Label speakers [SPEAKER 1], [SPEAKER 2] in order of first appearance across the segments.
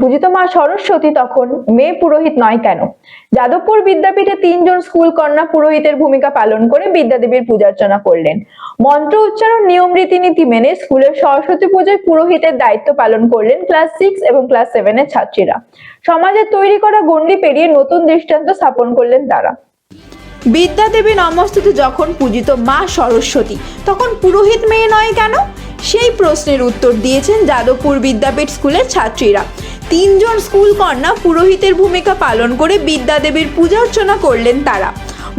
[SPEAKER 1] পূজিত মা সরস্বতী তখন মেয়ে পুরোহিত নয় কেন? যাদবপুর বিদ্যাপীঠে তিনজন স্কুল কন্যা পুরোহিতের ভূমিকা পালন করে বিদ্যাদেবীর পূজার্চনা করলেন। মন্ত্র উচ্চারণ নিয়ম রীতিনীতি মেনে স্কুলের সরস্বতী পুজোয় পুরোহিতের দায়িত্ব পালন করলেন ক্লাস সিক্স এবং ক্লাস সেভেনের ছাত্রীরা। সমাজে তৈরি করা গণ্ডি পেরিয়ে নতুন দৃষ্টান্ত স্থাপন করলেন তারা। বিদ্যাদেবী নমস্তুতে যখন পূজিত মা সরস্বতী, তখন পুরোহিত মেয়ে নয় কেন? সেই প্রশ্নের উত্তর দিয়েছেন যাদবপুর বিদ্যাপীঠ স্কুলের ছাত্রীরা। তিনজন স্কুল কন্যা পুরোহিতের ভূমিকা পালন করে বিদ্যাদেবীর পূজা অর্চনা করলেন তারা।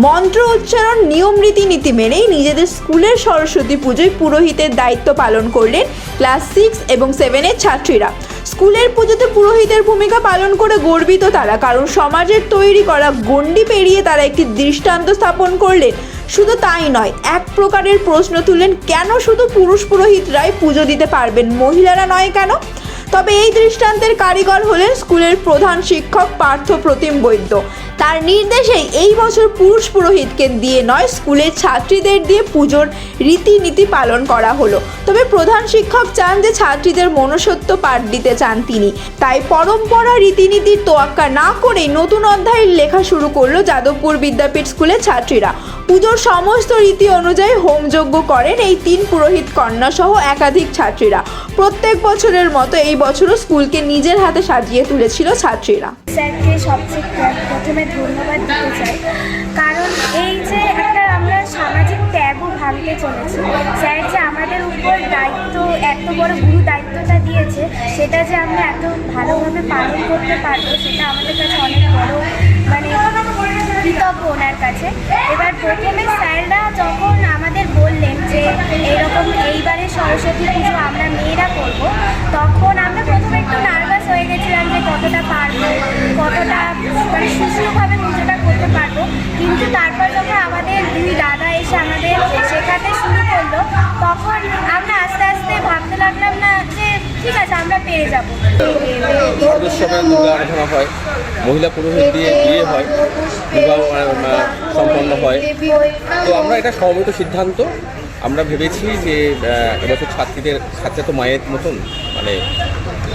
[SPEAKER 1] মন্ত্র উচ্চারণ, নিয়ম, রীতিনীতি মেনেই নিজেদের স্কুলের সরস্বতী পুজোয় পুরোহিতের দায়িত্ব পালন করলেন ক্লাস সিক্স এবং সেভেনের ছাত্রীরা। স্কুলের পুজোতে পুরোহিতের ভূমিকা পালন করে গর্বিত তারা, কারণ সমাজের তৈরি করা গণ্ডি পেরিয়ে তারা একটি দৃষ্টান্ত স্থাপন করলেন। শুধু তাই নয়, এক প্রকারের প্রশ্ন তুললেন, কেন শুধু পুরুষ পুরোহিতরাই পুজো দিতে পারবেন, মহিলারা নয় কেন? তবে এই দৃষ্টান্তের কারিগর হলেন স্কুলের প্রধান শিক্ষক পার্থ প্রতিম বৈদ্য। তার নির্দেশেই এই বছর পুরুষ পুরোহিতকে দিয়ে নয়, স্কুলের ছাত্রীদের দিয়ে পুজোর রীতিনীতি পালন করা হলো। তবে প্রধান শিক্ষক চান যে ছাত্রীদের মনুষ্যত্ব পাঠ দিতে চান তিনি। তাই পরম্পরা, রীতিনীতির তোয়াক্কা না করেই নতুন অধ্যায়ের লেখা শুরু করল যাদবপুর বিদ্যাপীঠ স্কুলের ছাত্রীরা। পুজোর সমস্ত রীতি অনুযায়ী হোমযজ্ঞ করেন এই তিন পুরোহিত কন্যা সহ একাধিক ছাত্রীরা। প্রত্যেক বছরের মতো এই বছরও স্কুলকে নিজের হাতে সাজিয়ে তুলেছিল ছাত্রীরা।
[SPEAKER 2] স্যারকে সবচেয়ে প্রথমে ধন্যবাদ দিতে চাই। কারণ এই যে একটা আমরা সামাজিক ট্যাগও ভাঙতে চলেছি, স্যার যে আমাদের উপর দায়িত্ব, এত বড় গুরু দায়িত্বটা দিয়েছে, সেটা যে আমরা এত ভালোভাবে পালন করতে পারব, সেটা আমাদের কাছে অনেক বড় কৃতজ্ঞ ওনার কাছে। এবার প্রথমে স্যাররা যখন আমাদের বললেন যে এরকম এইবারে সরস্বতী পুজো আমরা মেয়েরা করব, তখন আমরা প্রথমে একটু নার্ভাস হয়ে গেছিলাম যে কতটা পারব, কতটা মানে সুষ্ঠুভাবে পুজোটা করতে পারব। কিন্তু তারপর যখন আমাদের দুই দাদা এসে আমাদের শেখাতে শুরু করল, তখন আমরা আস্তে আস্তে ভাবতে লাগলাম না যে ঠিক আছে আমরা পেরে যাব।
[SPEAKER 3] দুর্গা আরাধনা হয়। মহিলা পুরোহিত দিয়ে বিয়ে হয়। বিবাহ সম্পন্ন হয়। তো আমরা এটা সমবেত সিদ্ধান্ত। আমরা ভেবেছি যে এবছর ছাত্রীদের ছাত্রীরা তো মায়ের মতন মানে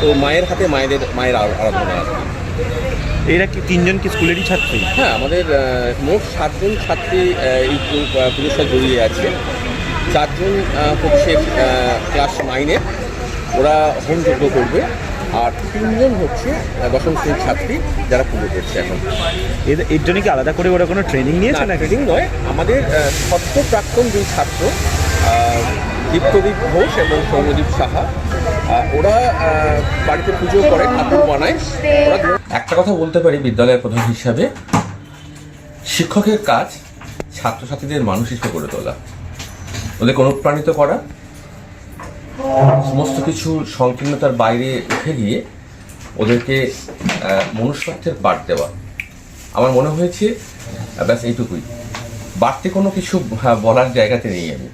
[SPEAKER 3] তো মায়ের হাতে মায়েদের মায়ের আরাধনা আর কি।
[SPEAKER 4] এরা কি তিনজন কি স্কুলেরই ছাত্রী?
[SPEAKER 3] হ্যাঁ আমাদের মোট সাতজন ছাত্রী এই পু- আহ, পুজোর সাথে জড়িয়ে আছে। চারজন হচ্ছে ক্লাস নাইনের। ওরা হোম হোমযজ্ঞ করবে আর তিনজন হচ্ছে দশম শ্রেণির ছাত্রী যারা পুজো করছে এখন।
[SPEAKER 4] এদের এর জন্য কি আলাদা করে ওরা কোনো ট্রেনিং নিয়েছে
[SPEAKER 3] না ট্রেনিং নয়। আমাদের সত্য প্রাক্তন দুই ছাত্র দীপ্তদীপ ঘোষ এবং সৌম্যদীপ সাহা ওরা বাড়িতে পুজো করে ঠাকুর বানায়। ওরা একটা কথা বলতে পারি বিদ্যালয়ের প্রধান হিসাবে। শিক্ষকের কাজ ছাত্রছাত্রীদের মানুষ হিসেবে গড়ে তোলা। ওদেরকে অনুপ্রাণিত করা। সমস্ত কিছু সংকীর্ণতার বাইরে উঠে গিয়ে ওদেরকে মনুষ্যত্বের বাদ দেওয়া। আমার মনে হয়েছে, ব্যাস এইটুকুই। বাড়তে কোনো কিছু বলার জায়গাতে নেই আমি।